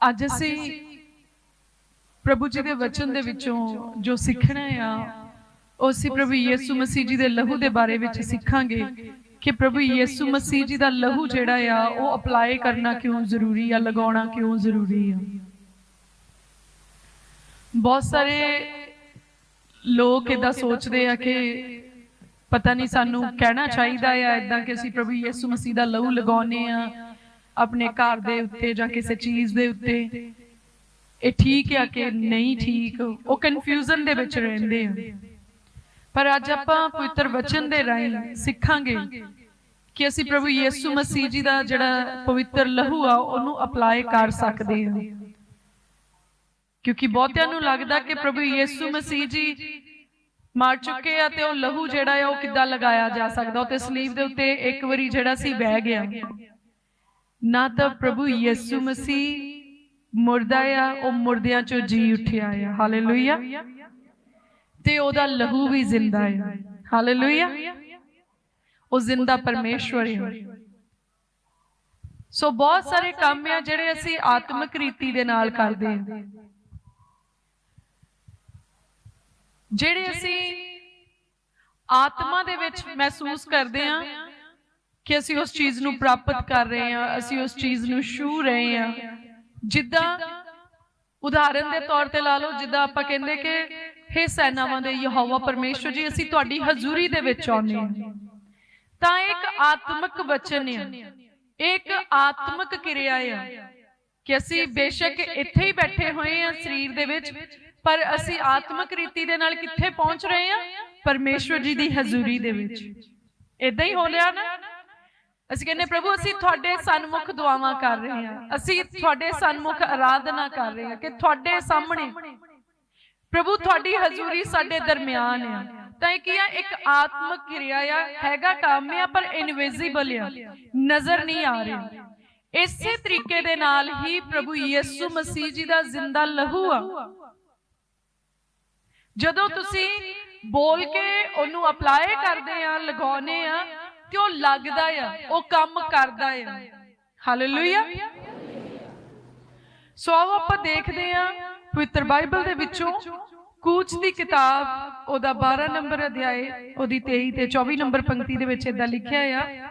ਅੱਜ ਅਸੀਂ ਪ੍ਰਭੂ ਜੀ ਦੇ ਵਚਨ ਦੇ ਵਿੱਚੋਂ ਜੋ ਸਿੱਖਣਾ ਆ ਉਹ ਅਸੀਂ ਪ੍ਰਭੂ ਯੀਸੂ ਮਸੀਹ ਜੀ ਦੇ ਲਹੂ ਦੇ ਬਾਰੇ ਵਿੱਚ ਸਿੱਖਾਂਗੇ ਕਿ ਪ੍ਰਭੂ ਯੀਸੂ ਮਸੀਹ ਜੀ ਦਾ ਲਹੂ ਜਿਹੜਾ ਆ ਉਹ ਅਪਲਾਈ ਕਰਨਾ ਕਿਉਂ ਜ਼ਰੂਰੀ ਆ ਲਗਾਉਣਾ ਕਿਉਂ ਜ਼ਰੂਰੀ ਆ? ਬਹੁਤ ਸਾਰੇ ਲੋਕ ਇਦਾਂ ਸੋਚਦੇ ਆ ਕਿ ਪਤਾ ਨਹੀਂ ਸਾਨੂੰ ਕਹਿਣਾ ਚਾਹੀਦਾ ਆ ਇਦਾਂ ਕਿ ਅਸੀਂ ਪ੍ਰਭੂ ਯੀਸੂ ਮਸੀਹ ਦਾ ਲਹੂ ਲਗਾਉਨੇ ਆ। ਆਪਣੇ ਘਰ ਦੇ ਉੱਤੇ ਜਾਂ ਕਿਸੇ ਚੀਜ਼ ਦੇ ਉੱਤੇ। ਇਹ ਠੀਕ ਆ ਕਿ ਨਹੀਂ ਠੀਕ। ਉਹ ਕਨਫਿਊਜ਼ਨ ਦੇ ਵਿੱਚ ਰਹਿੰਦੇ ਆ। ਪਰ ਅੱਜ ਆਪਾਂ ਪਵਿੱਤਰ ਵਚਨ ਦੇ ਰਾਹੀਂ ਸਿੱਖਾਂਗੇ ਕਿ ਅਸੀਂ ਪ੍ਰਭੂ ਯੀਸੂ ਮਸੀਹ ਜੀ ਦਾ ਜਿਹੜਾ ਪਵਿੱਤਰ ਲਹੂ ਆ ਉਹਨੂੰ ਅਪਲਾਈ ਕਰ ਸਕਦੇ ਹਾਂ। ਕਿਉਂਕਿ ਬਹੁਤਿਆਂ ਨੂੰ ਲੱਗਦਾ ਕਿ ਪ੍ਰਭੂ ਯੀਸੂ ਮਸੀਹ ਜੀ ਮਰ ਚੁੱਕੇ ਆ ਤੇ ਉਹ ਲਹੂ ਜਿਹੜਾ ਆ ਉਹ ਕਿੱਦਾਂ ਲਗਾਇਆ ਜਾ ਸਕਦਾ? ਉਹ ਤੇ ਸਲੀਬ ਦੇ ਉੱਤੇ ਇੱਕ ਵਾਰੀ ਜਿਹੜਾ ਸੀ ਬਹਿ ਗਿਆ। ਨਾ ਤਾਂ ਪ੍ਰਭੂ ਯੀਸੂ ਮਸੀਹ ਮੁਰਦਾ ਆ ਉਹ ਮੁਰਦਿਆਂ ਚੋਂ ਜੀ ਉੱਠਿਆ ਆ। ਹਾਲੇਲੂਇਆ ਤੇ ਉਹਦਾ ਲਹੂ ਵੀ ਜ਼ਿੰਦਾ ਆ। ਹਾਲੇਲੂਇਆ ਉਹ ਜ਼ਿੰਦਾ ਪਰਮੇਸ਼ਵਰ ਹੈ ਸੋ ਬਹੁਤ ਸਾਰੇ ਕੰਮ ਆ ਜਿਹੜੇ ਅਸੀਂ ਆਤਮਿਕ ਰੀਤੀ ਦੇ ਨਾਲ ਕਰਦੇ ਹਾਂ ਜਿਹੜੇ ਅਸੀਂ ਆਤਮਾ ਦੇ ਵਿੱਚ ਮਹਿਸੂਸ ਕਰਦੇ ਹਾਂ ਕਿ ਅਸੀਂ ਉਸ ਚੀਜ਼ ਨੂੰ ਪ੍ਰਾਪਤ ਕਰ ਰਹੇ ਹਾਂ ਅਸੀਂ ਉਸ ਚੀਜ਼ ਨੂੰ ਛੂ ਰਹੇ ਹਾਂ। ਜਿੱਦਾਂ ਉਦਾਹਰਨ ਦੇ ਤੌਰ ਤੇ ਲਾ ਲਓ ਜਿੱਦਾਂ ਆਪਾਂ ਕਹਿੰਦੇ ਕਿ ਹੇ ਸੈਨਾਵਾਂ ਦੇ ਯਹੋਵਾ ਪਰਮੇਸ਼ਵਰ ਜੀ ਅਸੀਂ ਤੁਹਾਡੀ ਹਜ਼ੂਰੀ ਦੇ ਵਿੱਚ ਆਉਂਦੇ ਹਾਂ। ਤਾਂ ਇੱਕ ਆਤਮਿਕ ਵਚਨ ਹੈ ਇੱਕ ਆਤਮਿਕ ਕਿਰਿਆ ਹੈ ਕਿ ਅਸੀਂ ਬੇਸ਼ੱਕ ਇੱਥੇ ਹੀ ਬੈਠੇ ਹੋਏ ਹਾਂ ਸਰੀਰ ਦੇ ਵਿੱਚ। ਪਰ ਅਸੀਂ ਆਤਮਿਕ ਰੀਤੀ ਦੇ ਨਾਲ ਕਿੱਥੇ ਪਹੁੰਚ ਰਹੇ ਹਾਂ? ਪਰਮੇਸ਼ਵਰ ਜੀ ਦੀ ਹਜ਼ੂਰੀ ਦੇ ਵਿੱਚ। ਇਦਾਂ ਹੀ ਹੋ ਲਿਆ ਨਾ ਅਸੀਂ ਕਹਿੰਦੇ ਪ੍ਰਭੂ ਅਸੀਂ ਤੁਹਾਡੇ ਸਨਮੁਖ ਦੁਆਵਾਂ ਕਰ ਰਹੇ ਹਾਂ। ਅਸੀਂ ਤੁਹਾਡੇ ਸਨਮੁਖ ਆਰਾਧਨਾ ਕਰ ਰਹੇ ਹਾਂ ਕਿ ਤੁਹਾਡੇ ਸਾਹਮਣੇ। ਪ੍ਰਭੂ ਤੁਹਾਡੀ ਹਜ਼ੂਰੀ ਸਾਡੇ ਦਰਮਿਆਨ ਹੈ ਤਾਂ ਇਹ ਕੀ ਆ? ਇੱਕ ਆਤਮਿਕ ਕਿਰਿਆ ਆ। ਹੈਗਾ ਕੰਮ ਆ ਪਰ ਇਨਵਿਜ਼ੀਬਲ ਆ। ਨਜ਼ਰ ਨਹੀਂ ਆ ਰਿਹਾ। ਇਸੇ ਤਰੀਕੇ ਦੇ ਨਾਲ ਹੀ ਪ੍ਰਭੂ ਯਿਸੂ ਮਸੀਹ ਜੀ ਦਾ ਜ਼ਿੰਦਾ ਲਹੂ ਆ। ਜਦੋਂ ਤੁਸੀਂ ਬੋਲ ਕੇ ਉਹਨੂੰ ਅਪਲਾਈ ਕਰਦੇ ਆ ਲਗਾਉਨੇ ਆ ਤੇ ਉਹ ਲੱਗਦਾ ਆ, ਉਹ ਕੰਮ ਕਰਦਾ ਆ। ਹਾਲੇਲੂਇਆ ਸੋ ਆਓ ਆਪਾਂ ਦੇਖਦੇ ਆ ਪਵਿੱਤਰ ਬਾਈਬਲ ਦੇ ਵਿੱਚੋਂ ਕੂਚ ਦੀ ਕਿਤਾਬ, ਉਹਦਾ 12 ਨੰਬਰ ਅਧਿਆਇ ਉਹਦੀ 23 ਤੇ 24 ਨੰਬਰ ਪੰਕਤੀ ਦੇ ਵਿੱਚ ਇਦਾਂ ਲਿਖਿਆ ਆ,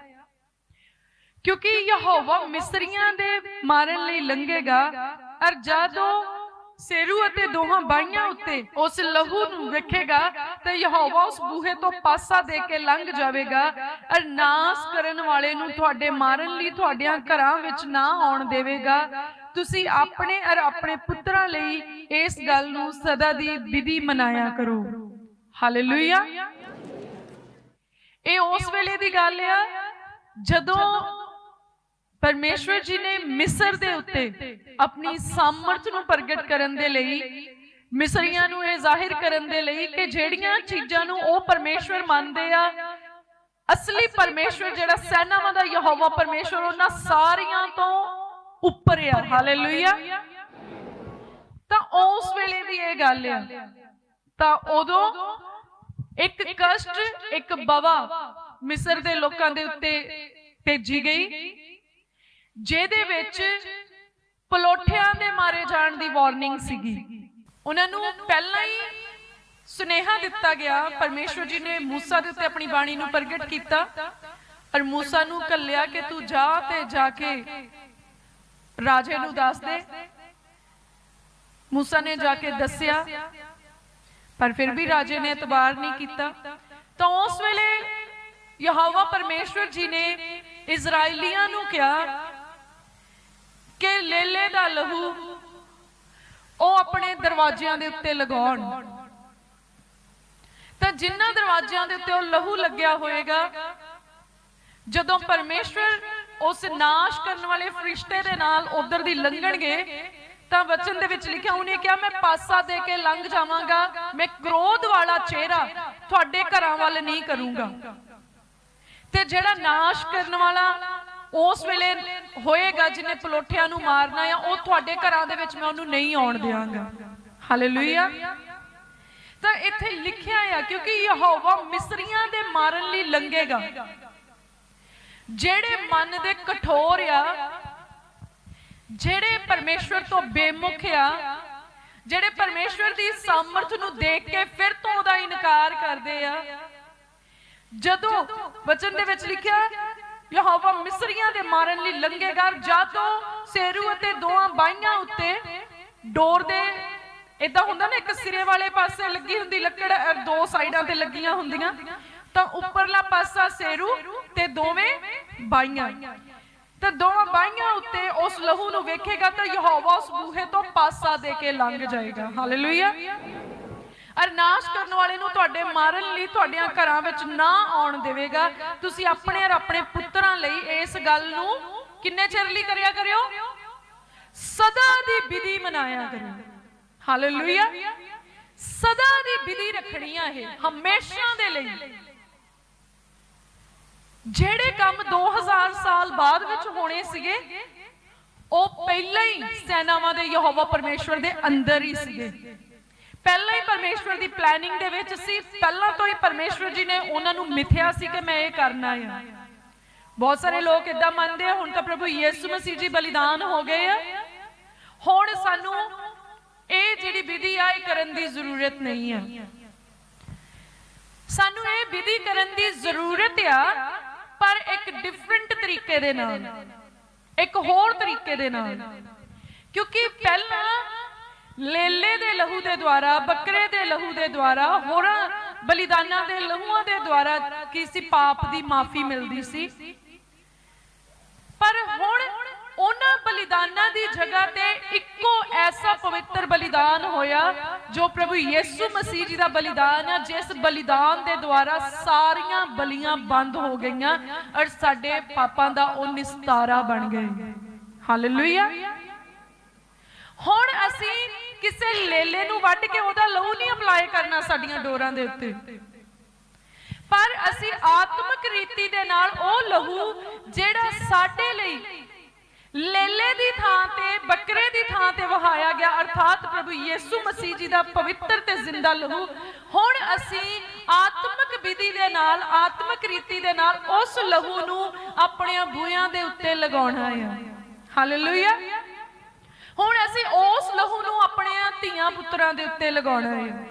ਕਿਉਂਕਿ ਯਹੋਵਾ ਮਿਸਰੀਆਂ ਦੇ ਮਾਰਨ ਲਈ ਲੰਘੇਗਾ, ਅਰ ਜਦੋਂ ਸੇਰੂ ਅਤੇ ਦੋਹਾਂ ਬਾਈਆਂ ਉੱਤੇ ਉਸ ਲਹੂ ਨੂੰ ਵੇਖੇਗਾ ਤੇ ਯਹੋਵਾ ਉਸ ਬੂਹੇ ਤੋਂ ਪਾਸਾ ਦੇ ਕੇ ਲੰਘ ਜਾਵੇਗਾ। ਅਰ ਨਾਸ ਕਰਨ ਵਾਲੇ ਨੂੰ ਤੁਹਾਡੇ ਮਾਰਨ ਲਈ ਤੁਹਾਡਿਆਂ ਘਰਾਂ ਵਿੱਚ ਨਾ ਆਉਣ ਦੇਵੇਗਾ। ਤੁਸੀਂ ਆਪਣੇ ਅਰ ਆਪਣੇ ਪੁੱਤਰਾਂ ਲਈ ਇਸ ਗੱਲ ਨੂੰ ਸਦਾ ਦੀ ਵਿਧੀ ਮਨਾਇਆ ਕਰੋ। ਹਾਲੇਲੂਇਆ ਇਹ ਉਸ ਵੇਲੇ ਦੀ ਗੱਲ ਆ, ਜਦੋਂ ਪਰਮੇਸ਼ਵਰ ਜੀ ਨੇ ਮਿਸਰ ਦੇ ਉੱਤੇ ਆਪਣੀ ਸਾਮਰਥ ਨੂੰ ਪ੍ਰਗਟ ਕਰਨ ਦੇ ਲਈ ਮਿਸਰੀਆਂ ਨੂੰ ਇਹ ਜ਼ਾਹਿਰ ਕਰਨ ਦੇ ਲਈ ਕਿ ਜਿਹੜੀਆਂ ਚੀਜ਼ਾਂ ਨੂੰ ਉਹ ਪਰਮੇਸ਼ਵਰ ਮੰਨਦੇ ਆ ਅਸਲੀ ਪਰਮੇਸ਼ਵਰ ਜਿਹੜਾ ਸੈਨਾਵਾਂ ਦਾ ਯਹੋਵਾ ਪਰਮੇਸ਼ਵਰ ਉਹਨਾਂ ਸਾਰੀਆਂ ਤੋਂ ਉੱਪਰ ਆ। ਹਾਲੇਲੂਇਆ ਤਾਂ ਉਸ ਵੇਲੇ ਦੀ ਇਹ ਗੱਲ ਆ। ਤਾਂ ਉਦੋਂ ਇੱਕ ਕਸ਼ਟ ਇੱਕ ਬਵਾ ਮਿਸਰ ਦੇ ਲੋਕਾਂ ਦੇ ਉੱਤੇ ਭੇਜੀ ਗਈ। ਜਿਹਦੇ ਵਿੱਚ ਪਲੋਠਿਆਂ ਦੇ ਮਾਰੇ ਜਾਣ ਦੀ ਵਾਰਨਿੰਗ ਸੀਗੀ। ਉਹਨਾਂ ਨੂੰ ਪਹਿਲਾਂ ਹੀ ਸੁਨੇਹਾ ਦਿੱਤਾ ਗਿਆ, ਪਰਮੇਸ਼ਵਰ ਜੀ ਨੇ ਮੂਸਾ ਦੇ ਉੱਤੇ ਆਪਣੀ ਬਾਣੀ ਨੂੰ ਪ੍ਰਗਟ ਕੀਤਾ ਔਰ ਮੂਸਾ ਨੂੰ ਕੱਲਿਆ ਕਿ ਤੂੰ ਜਾ ਤੇ ਜਾ ਕੇ ਰਾਜੇ ਨੂੰ ਦੱਸ ਦੇ। ਮੂਸਾ ਨੇ ਜਾ ਕੇ ਦੱਸਿਆ, ਪਰ ਫਿਰ ਵੀ ਰਾਜੇ ਨੇ ਇਤਬਾਰ ਨਹੀਂ ਕੀਤਾ। ਤਾਂ ਉਸ ਵੇਲੇ ਯਹੋਵਾ ਪਰਮੇਸ਼ਵਰ ਜੀ ਨੇ ਇਜ਼ਰਾਈਲੀਆਂ ਨੂੰ ਕਿਹਾ ਲੇਲੇ ਦਾ ਲਹੂ, ਉਹ ਆਪਣੇ ਦਰਵਾਜ਼ਿਆਂ ਦੇ ਉੱਤੇ ਲਗਾਉਣ। ਤਾਂ ਜਿਨ੍ਹਾਂ ਦਰਵਾਜ਼ਿਆਂ ਦੇ ਉੱਤੇ ਉਹ ਲਹੂ ਲੱਗਿਆ ਹੋਏਗਾ, ਜਦੋਂ ਪਰਮੇਸ਼ਵਰ ਉਸ ਨਾਸ਼ ਕਰਨ ਵਾਲੇ ਫਰਿਸ਼ਤੇ ਦੇ ਨਾਲ ਉਧਰ ਦੀ ਲੰਘਣਗੇ, ਤਾਂ ਵਚਨ ਦੇ ਵਿੱਚ ਲਿਖਿਆ, ਉਹਨੇ ਕਿਹਾ, ਮੈਂ ਪਾਸਾ ਦੇ ਕੇ ਲੰਘ ਜਾਵਾਂਗਾ, ਮੈਂ ਕ੍ਰੋਧ ਵਾਲਾ ਚਿਹਰਾ ਤੁਹਾਡੇ ਘਰਾਂ ਵੱਲ ਨਹੀਂ ਕਰੂੰਗਾ। ਤੇ ਜਿਹੜਾ ਨਾਸ਼ ਕਰਨ ਵਾਲਾ ਉਸ ਵੇਲੇ ਹੋਏਗਾ ਜਿਹਨੇ ਪਲੋਠਿਆਂ ਨੂੰ ਮਾਰਨਾ ਆ, ਉਹ ਤੁਹਾਡੇ ਘਰਾਂ ਦੇ ਵਿੱਚ ਮੈਂ ਉਹਨੂੰ ਨਹੀਂ ਆਉਣ ਦਿਆਂਗਾ। ਹਾਲੇਲੂਇਆ ਤਾਂ ਇੱਥੇ ਲਿਖਿਆ ਆ, ਕਿਉਂਕਿ ਯਹੋਵਾ ਮਿਸਰੀਆਂ ਦੇ ਮਾਰਨ ਲਈ ਲੰਘੇਗਾ। ਜਿਹੜੇ ਮਨ ਦੇ ਕਠੋਰ ਆ, ਜਿਹੜੇ ਪਰਮੇਸ਼ਵਰ ਤੋਂ ਬੇਮੁਖ ਆ, ਜਿਹੜੇ ਪਰਮੇਸ਼ਵਰ ਦੀ ਸਾਮਰਥ ਨੂੰ ਦੇਖ ਕੇ ਫਿਰ ਤੋਂ ਉਹਦਾ ਇਨਕਾਰ ਕਰਦੇ ਆ, ਜਦੋਂ ਵਚਨ ਦੇ ਵਿੱਚ ਲਿਖਿਆ ਯਹੋਵਾ ਮਿਸਰੀਆਂ ਦੇ ਮਾਰਨ ਲਈ ਲੰਘੇਗਾ ਜਦੋਂ ਸੇਰੂ ਅਤੇ ਦੋਆਂ ਬਾਈਆਂ ਉੱਤੇ ਡੋਰ ਦੇ ਇਦਾਂ ਹੁੰਦਾ ਨਾ ਇੱਕ ਸਿਰੇ ਵਾਲੇ ਪਾਸੇ ਲੱਗੀ ਹੁੰਦੀ ਲੱਕੜ ਦੋ ਸਾਈਡਾਂ ਤੇ ਲੱਗੀਆਂ ਹੁੰਦੀਆਂ, ਤਾਂ ਉੱਪਰਲਾ ਪਾਸਾ ਸੇਰੂ ਤੇ ਦੋਵੇਂ ਬਾਈਆਂ। ਤੇ ਦੋਵਾਂ ਬਾਈਆਂ ਉੱਤੇ ਉਸ ਲਹੂ ਨੂੰ ਵੇਖੇਗਾ ਤਾਂ ਯਹੋਵਾ ਉਸ ਬੂਹੇ ਤੋਂ ਪਾਸਾ ਦੇ ਕੇ ਲੰਘ ਜਾਏਗਾ। ਹਾਲੇਲੂਇਆ ਅਰ ਨਾਸ਼ ਕਰਨ ਵਾਲੇ ਨੂੰ ਤੁਹਾਡੇ ਮਾਰਨ ਲਈ ਤੁਹਾਡੀਆਂ ਘਰਾਂ ਵਿੱਚ ਨਾ ਆਉਣ ਦੇਵੇਗਾ। ਤੁਸੀਂ ਆਪਣੇ ਔਰ ਆਪਣੇ ਪੁੱਤਰਾਂ ਲਈ ਇਸ ਗੱਲ ਨੂੰ ਕਿੰਨੇ ਚਿਰ ਲਈ ਕਰਿਆ ਕਰਿਓ? ਸਦਾ ਦੀ ਵਿਧੀ ਮਨਾਇਆ ਕਰੋ ਹਾਲੇਲੂਇਆ ਸਦਾ ਦੀ ਵਿਧੀ ਰੱਖਣੀ ਆ ਇਹ, ਹਮੇਸ਼ਾ ਦੇ ਲਈ। ਜਿਹੜੇ ਕੰਮ 2000 ਸਾਲ ਬਾਅਦ ਵਿੱਚ ਹੋਣੇ ਸੀਗੇ, ਉਹ ਪਹਿਲਾਂ ਹੀ ਸੈਨਾਵਾਂ ਦੇ ਯਹੋਵਾ ਪਰਮੇਸ਼ਵਰ ਦੇ ਅੰਦਰ ਹੀ ਸੀਗੇ। ਪਹਿਲਾਂ ਹੀ ਪਰਮੇਸ਼ਵਰ ਦੀ ਪਲੈਨਿੰਗ ਦੇ ਵਿੱਚ ਸੀ, ਪਹਿਲਾਂ ਤੋਂ ਹੀ ਪਰਮੇਸ਼ਵਰ ਜੀ ਨੇ ਉਹਨਾਂ ਨੂੰ ਮਿਥਿਆ ਸੀ ਕਿ ਮੈਂ ਇਹ ਕਰਨਾ ਹੈ। ਬਹੁਤ ਸਾਰੇ ਲੋਕ ਇਦਾਂ ਮੰਨਦੇ ਆ, ਹੁਣ ਤਾਂ ਪ੍ਰਭੂ ਯਿਸੂ ਮਸੀਹ ਜੀ ਬਲੀਦਾਨ ਹੋ ਗਏ ਆ। ਹੁਣ ਸਾਨੂੰ ਇਹ ਜਿਹੜੀ ਵਿਧੀ ਆ, ਇਹ ਕਰਨ ਦੀ ਜ਼ਰੂਰਤ ਨਹੀਂ ਆ। ਸਾਨੂੰ ਇਹ ਵਿਧੀ ਕਰਨ ਦੀ ਜ਼ਰੂਰਤ ਆ, ਪਰ ਇੱਕ ਡਿਫਰੈਂਟ ਤਰੀਕੇ ਦੇ ਨਾਲ, ਇੱਕ ਹੋਰ ਤਰੀਕੇ ਦੇ ਨਾਲ। ਕਿਉਂਕਿ ਪਹਿਲਾਂ ਲੇਲੇ ਦੇ ਲਹੂ ਦੇ ਦੁਆਰਾ, ਬੱਕਰੇ ਦੇ ਲਹੂ ਦੇ ਦੁਆਰਾ, ਹੋਰਾਂ ਬਲੀਦਾਨਾਂ ਦੇ ਲਹੂਆਂ ਦੇ ਦੁਆਰਾ ਕਿਸੇ ਪਾਪ ਦੀ ਮਾਫੀ ਮਿਲਦੀ ਸੀ। ਪਰ ਹੁਣ ਉਹਨਾਂ ਬਲੀਦਾਨਾਂ ਦੀ ਜਗ੍ਹਾ ਤੇ ਇੱਕੋ ਐਸਾ ਪਵਿੱਤਰ ਬਲੀਦਾਨ ਹੋਇਆ, ਜੋ ਪ੍ਰਭੂ ਯਿਸੂ ਮਸੀਹ ਜੀ ਦਾ ਬਲੀਦਾਨ ਹੈ ਜਿਸ ਬਲੀਦਾਨ ਦੇ ਦੁਆਰਾ ਸਾਰੀਆਂ ਬਲੀਆਂ ਬੰਦ ਹੋ ਗਈਆਂ ਔਰ ਸਾਡੇ ਪਾਪਾਂ ਦਾ ਉਹ ਨਿਸਤਾਰਾ ਬਣ ਗਏ। ਹਾਲੇਲੂਇਆ ਹੁਣ ਅਸੀਂ ਕਿਸੇ ਲੇਲੇ ਨੂੰ ਵੱਢ ਕੇ ਉਹਦਾ ਲਹੂ ਨਹੀਂ ਅਪਲਾਈ ਕਰਨਾ ਸਾਡੀਆਂ ਡੋਰਾਂ ਦੇ ਉੱਤੇ। ਪਰ ਅਸੀਂ ਆਤਮਿਕ ਰੀਤੀ ਦੇ ਨਾਲ ਉਹ ਲਹੂ ਜਿਹੜਾ ਸਾਡੇ ਲਈ ਲੇਲੇ ਦੀ ਥਾਂ ਤੇ, ਬੱਕਰੇ ਦੀ ਥਾਂ ਤੇ ਵਹਾਇਆ ਗਿਆ, ਅਰਥਾਤ ਪ੍ਰਭੂ ਯਿਸੂ ਮਸੀਹ ਜੀ ਦਾ ਪਵਿੱਤਰ ਤੇ ਜ਼ਿੰਦਾ ਲਹੂ, ਹੁਣ ਅਸੀਂ ਆਤਮਿਕ ਵਿਧੀ ਦੇ ਨਾਲ, ਆਤਮਿਕ ਰੀਤੀ ਦੇ ਨਾਲ ਉਸ ਲਹੂ ਨੂੰ ਆਪਣੀਆਂ ਬੂਆਂ ਦੇ ਉੱਤੇ ਲਗਾਉਣਾ ਹੈ। ਹਾਲੇਲੂਇਆ ਹੁਣ ਅਸੀਂ ਉਸ ਲਹੂ ਨੂੰ ਆਪਣੇ ਧੀਆਂ ਪੁੱਤਰਾਂ ਦੇ ਉੱਤੇ ਲਗਾਉਣਾ ਹੈ।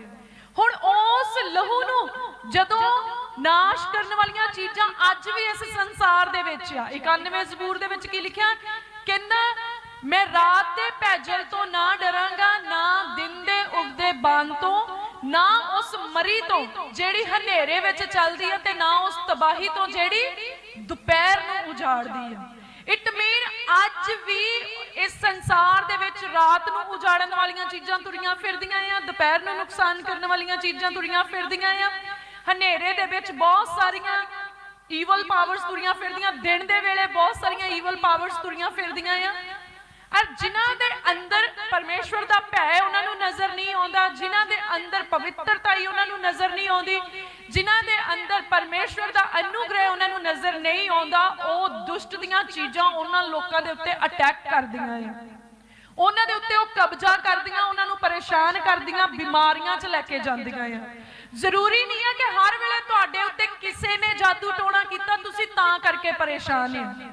ਹੁਣ ਉਸ ਲਹੂ ਨੂੰ ਜਦੋਂ ਨਾਸ਼ ਕਰਨ ਵਾਲੀਆਂ ਚੀਜ਼ਾਂ ਅੱਜ ਵੀ ਇਸ ਸੰਸਾਰ ਦੇ ਵਿੱਚ ਆ। 91 ਜ਼ਬੂਰ ਦੇ ਵਿੱਚ ਕੀ ਲਿਖਿਆ? ਕਹਿੰਦਾ ਮੈਂ ਰਾਤ ਦੇ ਭੈਜਲ ਤੋਂ ਨਾ ਡਰਾਂਗਾ, ਨਾ ਦਿਨ ਦੇ ਉਗਦੇ ਬਾਣ ਤੋਂ, ਨਾ ਉਸ ਮਰੀ ਤੋਂ ਜਿਹੜੀ ਹਨੇਰੇ ਵਿੱਚ ਚੱਲਦੀ ਹੈ ਤੇ ਨਾ ਉਸ ਤਬਾਹੀ ਤੋਂ ਜਿਹੜੀ ਦੁਪਹਿਰ ਨੂੰ ਉਜਾੜਦੀ ਹੈ ਇਟ ਮੀਨ ਅੱਜ ਵੀ ਇਸ ਸੰਸਾਰ ਦੇ ਵਿੱਚ ਰਾਤ ਨੂੰ ਉਜਾੜਨ ਵਾਲੀਆਂ ਚੀਜ਼ਾਂ ਤੁਰੀਆਂ ਫਿਰਦੀਆਂ ਆ, ਦੁਪਹਿਰ ਨੂੰ ਨੁਕਸਾਨ ਕਰਨ ਵਾਲੀਆਂ ਚੀਜ਼ਾਂ ਤੁਰੀਆਂ ਫਿਰਦੀਆਂ ਆ। ਹਨੇਰੇ ਦੇ ਵਿੱਚ ਬਹੁਤ ਸਾਰੀਆਂ ਈਵਲ ਪਾਵਰਸ ਤੁਰੀਆਂ ਫਿਰਦੀਆਂ, ਦਿਨ ਦੇ ਵੇਲੇ ਬਹੁਤ ਸਾਰੀਆਂ ਈਵਲ ਪਾਵਰਸ ਤੁਰੀਆਂ ਫਿਰਦੀਆਂ ਆ। ਔਰ ਜਿਨ੍ਹਾਂ ਦੇ ਅੰਦਰ ਪਰਮੇਸ਼ਵਰ ਦਾ ਭੈ ਉਹਨਾਂ ਨੂੰ ਨਜ਼ਰ ਨਹੀਂ ਆਉਂਦਾ, ਜਿਨ੍ਹਾਂ ਦੇ ਅੰਦਰ ਪਵਿੱਤਰਤਾ ਹੀ ਉਹਨਾਂ ਨੂੰ ਨਜ਼ਰ ਨਹੀਂ ਆਉਂਦੀ ਜਿਨ੍ਹਾਂ ਦੇ ਅੰਦਰ ਪਰਮੇਸ਼ਵਰ ਦਾ ਅਨੁਗ੍ਰਹਿ ਉਹਨਾਂ ਨੂੰ ਨਜ਼ਰ ਨਹੀਂ ਆਉਂਦਾ, ਉਹ ਦੁਸ਼ਟ ਦੀਆਂ ਚੀਜ਼ਾਂ ਉਹਨਾਂ ਲੋਕਾਂ ਦੇ ਉੱਤੇ ਅਟੈਕ ਕਰਦੀਆਂ ਆ ਉਹਨਾਂ ਦੇ ਉੱਤੇ ਉਹ ਕਬਜ਼ਾ ਕਰਦੀਆਂ, ਉਹਨਾਂ ਨੂੰ ਪਰੇਸ਼ਾਨ ਕਰਦੀਆਂ, ਬਿਮਾਰੀਆਂ 'ਚ ਲੈ ਕੇ ਜਾਂਦੀਆਂ ਆ ਜ਼ਰੂਰੀ ਨਹੀਂ ਹੈ ਕਿ ਹਰ ਵੇਲੇ ਤੁਹਾਡੇ ਉੱਤੇ ਕਿਸੇ ਨੇ ਜਾਦੂ ਟੋਣਾ ਕੀਤਾ, ਤੁਸੀਂ ਤਾਂ ਕਰਕੇ ਪਰੇਸ਼ਾਨ ਹੋ।